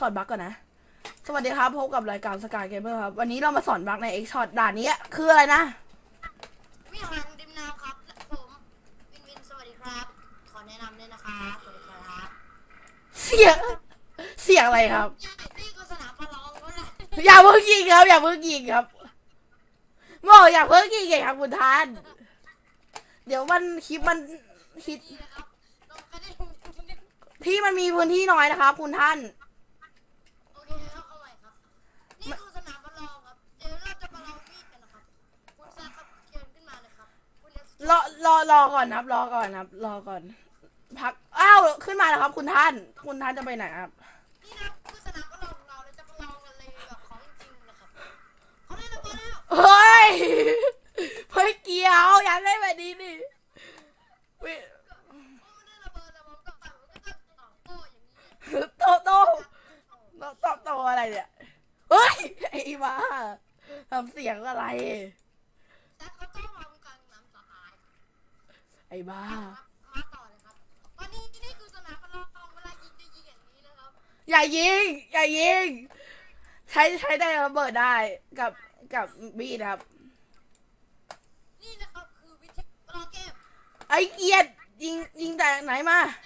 สอนบักก่อนนะ สวัสดีครับ พบกับรายการสกายเกมเมอร์ครับ วันนี้เรามาสอนบักใน X Shot ด่านนี้คืออะไรนะวิหารริมน้ำครับและผมวินวินสวัสดีครับ ขอแนะนำด้วยนะครับสวัสดีครับ เสียง เสียงอะไรครับใช่นี่ก็สนามประลองก็ได้อย่าเพิ่งยิงครับ อย่าเพิ่งยิงครับบอกอย่าเพิ่งยิงไงครับคุณท่าน เดี๋ยวมันคลิปมันคลิปดีนะครับเราก็ได้ที่มันมีพื้นที่น้อยนะครับ คุณท่าน รอรอรอก่อนครับ รอก่อนครับ รอก่อน พักอ้าวขึ้นมาแล้วครับ คุณท่าน คุณท่านจะไปไหนครับ นี่นะครับคือสนามประลองของเราเราจะประลองกันเลยแบบของจริงๆนะครับเขาได้ระเบิดแล้วเฮ้ยไม่เกี่ยวอย่าเล่นแบบนี้ดิวิผมไม่ได้ระเบิดแต่ผมก็ปั่นผมก็ต้องต่อโต้อย่างนี้โตโตโตโตโตอะไรเนี่ยเฮ้ยไอ้บ้าทำเสียงอะไร แซคเขาต้องมาตรงกลางน้ำสหาย ไอ้บ้า มาต่อเลยครับวันนี้นี่คือสนามประลองเวลายิงจะยิงอย่างนี้นะครับอย่ายิง อย่ายิง ใช้ใช้ได้ระเบิดได้กับกับบีดครับ นี่นะครับคือวิธีประลองเกมไอ้เกียรติยิงยิงแต่ไหนมานี่